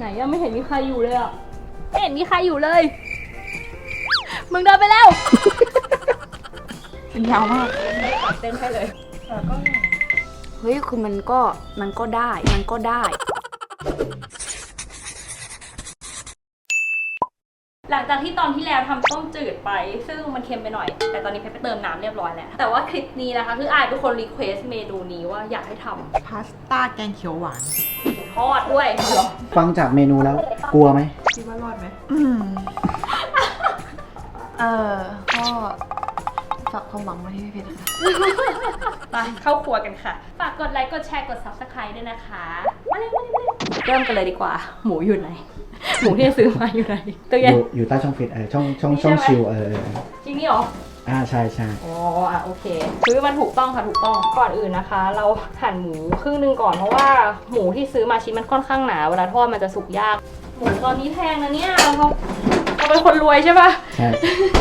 ไหนยังไม่เห็นมีใครอยู่เลยอะไม่เห็นมีใครอยู่เลย มึงเดินไปแล้วเป็นยาวมาก เต้นให้เลยแล้วก็เฮ้ยคือมันก็มันก็ได้ มันก็ได้ หลังจากที่ตอนที่แล้วทำต้มจืดไป ซึ่งมันเค็มไปหน่อย แต่ตอนนี้เพชรไปเติมน้ำเรียบร้อยแล้ว แต่ว่าคลิปนี้นะคะ คืออายเป็นคนรีเควสเมนูนี้ว่าอยากให้ทพาสต้าแกงเขียวหวานำ ทอดด้วยเหรอฟังจากเมนูแล้ว กลัวไหม คิดว่ารอดไหมอืมเออก็ฝากความหวังไว้ที่พี่เพชรนะคะไปเข้าครัวกันค่ะ ฝากกดไลค์กดแชร์กด subscribe ด้วยนะคะ มาเลยมาเลยมาเลยเริ่มกันเลยดีกว่า หมูอยู่ไหน หมูที่ซื้อมาอยู่ไหนตัวอเย็นยู่อยู่ใต้ช่องฟิตเออช่องช่องช่องนี่ใช่ไหมชิลเออเออ จริงนี่หรอ อ่าใช่ใช่อ๋ออะโอเคซื้อมันถูกต้องค่ะถูกต้องก่อนอื่นนะคะ เราหั่นหมูครึ่งหนึงก่อนเพราะว่าหมูที่ซื้อมาชิ้นมันค่อนข้างหนาเวลาทอดมันจะสุกยาก หมูตอนนี้แพงนะเนี่ยเราเราเป็นคนรวยใช่ปะใช่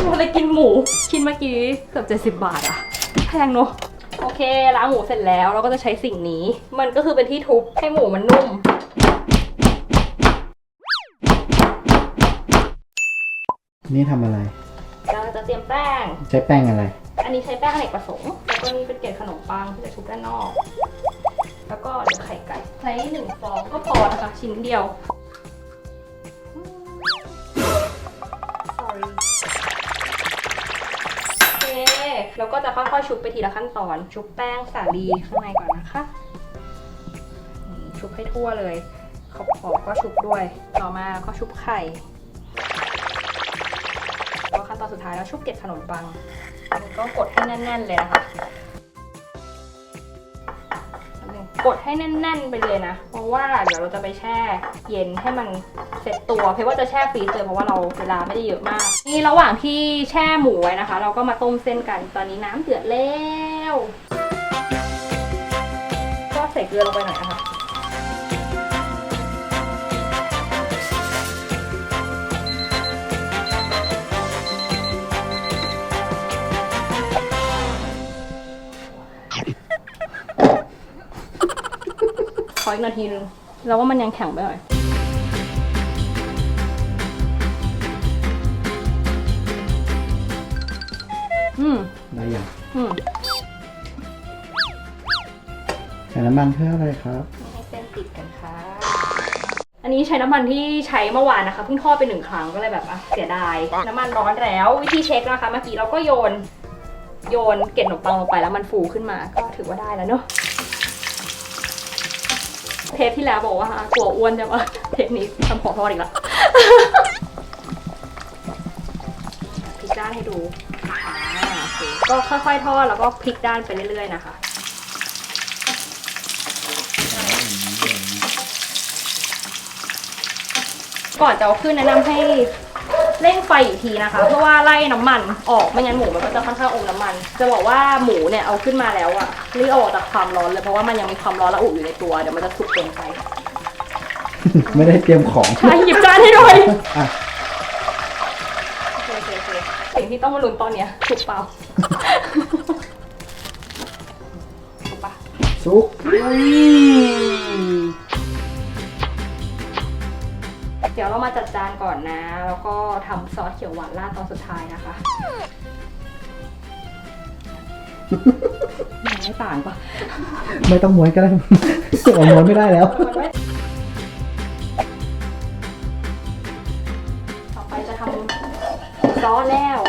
เราเลยกินหมูชิ้นเมื่อกี้เกือบเจ็ดสิบบาทอะแพงเนอะโอเคล้างหมูเสร็จแล้วเราก็จะใช้สิ่งนี้ มันก็คือเป็นที่ทุบให้หมูมันนุ่มนี่ทำอะไร เราจะเตรียมแป้ง ใช้แป้งอะไร อันนี้ใช้แป้งอเนกประสงค์แล้วก็นี่เป็นเกล็ดขนมปังที่จะชุบด้านนอก แล้วก็เดี๋ยวไข่ไก่ใช้หนึ่งฟองก็พอนะคะชิ้นเดียว sorry โอเคแล้วก็จะค่อยๆชุบไปทีละขั้นตอน ชุบแป้งสาลีข้างในก่อนนะคะนี่ชุบให้ทั่วเลยขอบๆก็ชุบด้วย ต่อมาก็ชุบไข่ก็ขั้น ตอนสุดท้ายแล้วชุบเกล็ดขนมปังก็กดให้แน่น ๆ เลยนะคะกดให้แน่น ๆ ไปเลยนะ เพราะว่าเดี๋ยวเราจะไปแช่เย็นให้มันเสร็จตัว เพราะว่าจะแช่ฟรีซเลยเพราะว่าเราเวลาไม่ได้เยอะมาก นี่ระหว่างที่แช่หมูไว้นะคะ เราก็มาต้มเส้นกัน ตอนนี้น้ำเดือดแล้ว ก็ใส่เกลือลงไปหน่อยนะคะ ออีกนาทีนึงแล้วว่ามันยังแข็งไปหน่อยอืมได้ยังอืมใส่น้ำมันเพื่ออะไรครับให้เส้นติดกันค่ะ อันนี้ใช้น้ำมันที่ใช้เมื่อวานนะคะเพิ่งทอดไปหนึ่งครั้งก็เลยแบบอะเสียดาย น้ำมันร้อนแล้ว วิธีเช็คนะคะ เมื่อกี้เราก็โยน โยนเกล็ดขนมปังลงไปแล้วมันฟูขึ้นมาก็ถือว่าได้แล้วเนอะเทปที่แล้วบอกว่ากลัวอ้วนใช่ปะเทปนี้ทำของทอดอีกแล้วพลิกด้านให้ดูก็ค่อยๆทอดแล้วก็พลิกด้านไปเรื่อยๆนะคะก่อนจะเอาขึ้นแนะนำให้ เร่งไฟอีกทีนะคะ เพื่อว่าไล่น้ำมันออกไม่งั้นหมูมันก็จะค่อนข้างอมน้ำมัน จะบอกว่าหมูเนี่ยเอาขึ้นมาแล้วอะรีบเอาออกจากความร้อนเลยเพราะว่ามันยังมีความร้อนระอุอยู่ในตัวเดี๋ยวมันจะสุกเกินไปไม่ได้เตรียมของ ใช่หยิบจานให้หน่อยอะ โอเคโอเคโอเคสิ่งที่ต้องมาลุ้นตอนเนี้ยสุกเปล่าสุกปะ ซุก ดี๋ยวเรามาจัดจานก่อนนะ แล้วก็ทำซอสเขียวหวานราดตอนสุดท้ายนะคะยังไม่ต่างปะไม่ต้องม้วนก็ได้เอาม้วนไม่ได้แล้ว ต่อไปจะทำซอสแล้ว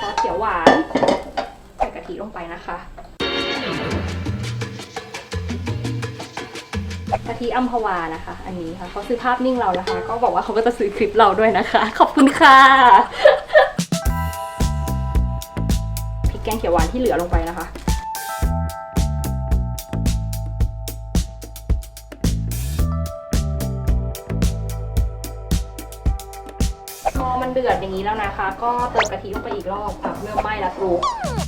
ซอสเขียวหวานใส่กะทิลงไปนะคะ กะทิอัมพวานะคะ อันนี้ค่ะเขาซื้อภาพนิ่งเรานะคะ ก็บอกว่าเขาก็จะซื้อคลิปเราด้วยนะคะ ขอบคุณค่ะพริกแกงเขียวหวานที่เหลือลงไปนะคะพอมันเดือดอย่างนี้แล้วนะคะ ก็เติมกะทิลงไปอีกรอบค่ะเริ่มไหม้แล้วรู้ถ้าเร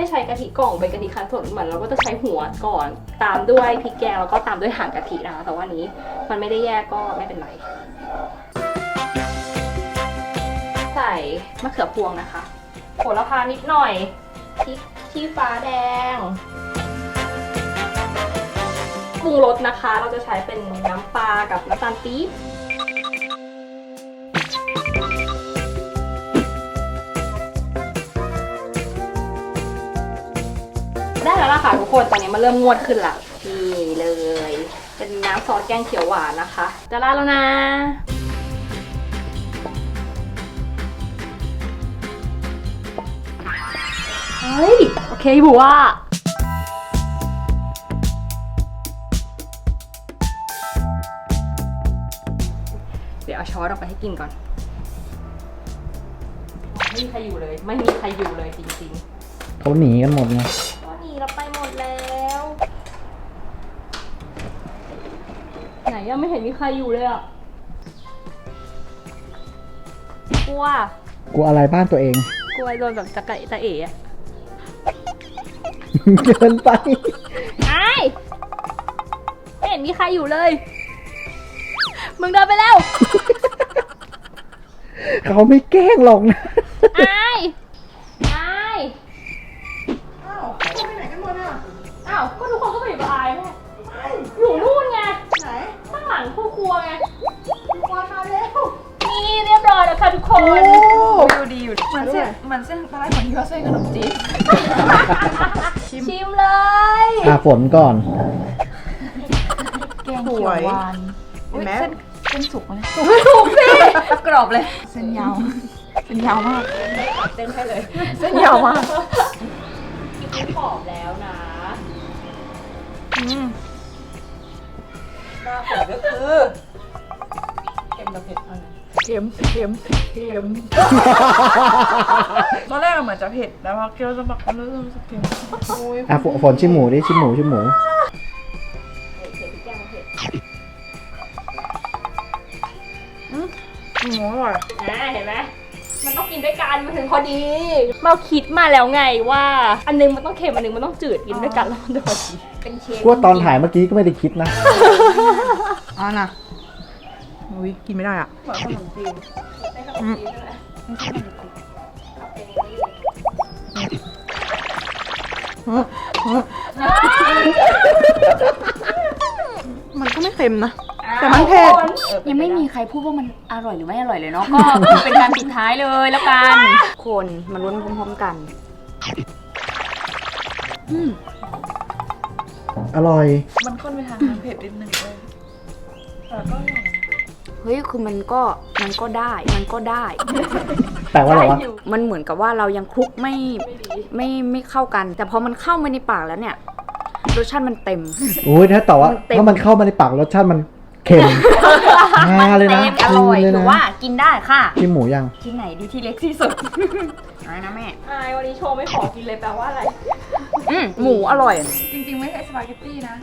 ไม่ได้ใช้กะทิกล่องเป็นกะทิคั้นสดเหมือนเราก็จะใช้หัวก่อนตามด้วยพริกแกงแล้วก็ตามด้วยหางกะทินะคะแต่ว่านี้มันไม่ได้แยกก็ไม่เป็นไร ใส่มะเขือพวงนะคะโหระพานิดหน่อยพริกชี้ฟ้าแดงหมูรสนะคะ เราจะใช้เป็นน้ำปลากับน้ำตาลปี๊บ ค่ะทุกคนตอนนี้มันเริ่มงวดขึ้นละนี่เลย เป็นน้ำซอสแกงเขียวหวานนะคะ จะราดแล้วนะเฮ้ยโอเคบัวเดี๋ยวเอาช้อนออกไปให้กินก่อน ไม่มีใครอยู่เลย ไม่มีใครอยู่เลยจริงๆเขาหนีกันหมดไงก็หนีเราไปหม ดแล้ว ไหนยังไม่เห็นมีใครอยู่เลยอะ กลัว กลัวอะไรบ้านตัวเอง กลัวโดนแบบจะกะจะเอ๋อะเกินไปไอ้ไม่เห็นมีใครอยู่เลย มึงเดินไปแล้ว เขาไม่แกล้งหรอกนะ ไอ้ไอ้ อ้าวไปไหนกันหมดอะ อ้าวก็ทุกคนก็ไปอยู่กับไอ้แม่อยู่นู่นไงไหนข้างหลังครัวครัวไงดูความมาแล้วนี่เรียบร้อยแล้วค่ะทุกคนดูดีอยู่เหมือนเส้นเหมือนเส้นปลาไหลของที่เขาเส้นขนมจีนชิมเลยอะฝนก่อน แกงเขียวหวานเห็นไหม เส้นเส้นสุกไหมถูกสิกรอบเลย เส้นยาว เส้นยาวมาก เต้นให้เลยเส้นยาวมาก กินหอมแล้วนะ อืมหน้าฝนก็คือเค็มกับเผ็ดเท่านั้นเค็มเค็มเค็มตอนแรกอะเหมือนจะเผ็ดแต่พอเคี้ยวจะแบบเริ่มรู้สึกเค็มอะฝนฝนชิมหมูดิชิมหมูชิมหมู หมูอร่อยอ่าเห็นไหม มันต้องกินด้วยกันมันถึงพอดีเราคิดมาแล้วไงว่า อันนึงมันต้องเค็มอันนึงมันต้องจืดกินด้วยกันแล้วมันจะพอดีเป็นเชฟกว่าตอนถ่ายเมื่อกี้ก็ไม่ได้คิดนะอ่านะอุ้ยกินไม่ได้อะเหมือนขนมจีนเป็นขนมจีนใช่ไหมเอาเป็นนี่มันก็ไม่เค็มนะ แต่มันเผ็ด ยังไม่มีใครพูดว่ามันอร่อยหรือไม่อร่อยเลยเนาะ ก็คือเป็นการปิดท้ายเลยแล้วกัน คนมาลุ้นพร้อมๆกันอร่อย มันค่อนไปทางน้ำเผ็ดนิดนึงเลยแต่ก็อร่อยเฮ้ย คือมันก็ มันก็ได้ มันก็ได้ แปลว่าอะไรวะ มันเหมือนกับว่าเรายังคลุกไม่ไม่ไม่เข้ากัน แต่พอมันเข้ามาในปากแล้วเนี่ย รสชาติมันเต็ม โอ้ยถ้าต่อว่ามันเต็มถ้ามันเข้ามาในปากรสชาติมัน เค็มมาเลยนะเต็มอร่อยคืนเลยถืนะอว่ากินได้ค่ะชิมหมูยังที่ไหนดีที่เล็กที่สุดอะไรนะแม่อายวันนี้โชว์ไม่ขอกินเลยแปลว่าอะไร อืมหมูอร่อย จริงๆ ไม่ใช่สปาเกตตี้นะ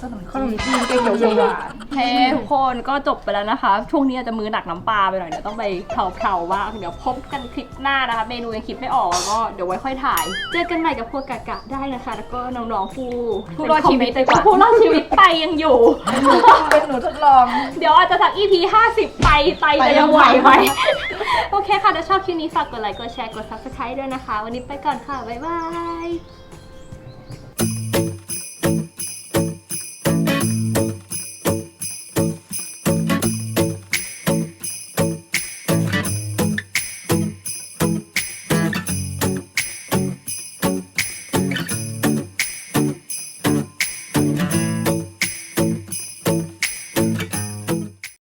ขนมขนมจีนแกงเขียวหวานเฮ้ทุกคนก็จบไปแล้วนะคะ ช่วงนี้อาจจะมือหนักน้ำปลาไปหน่อยเดี๋ยวต้องไปเผาๆบ้างเดี๋ยวพบกันคลิปหน้านะคะ เมนูยังคิดไม่ออกแล้วก็เดี๋ยวไว้ค่อยถ่าย เจอกันใหม่กับพวกกะกะได้นะคะ แล้วก็น้องๆผู้ผู้รอดชีวิตดีกว่าผู้รอดชีวิตไปยังอยู่เป็นหนูทดลอง เดี๋ยวอาจจะสัก EP 50 ไปไตจะยังไหวไหมโอเคค่ะถ้าชอบคลิปนี้ฝากกดไลค์กดแชร์กด subscribe ด้วยนะคะ วันนี้ไปก่อนค่ะบ๊ายบาย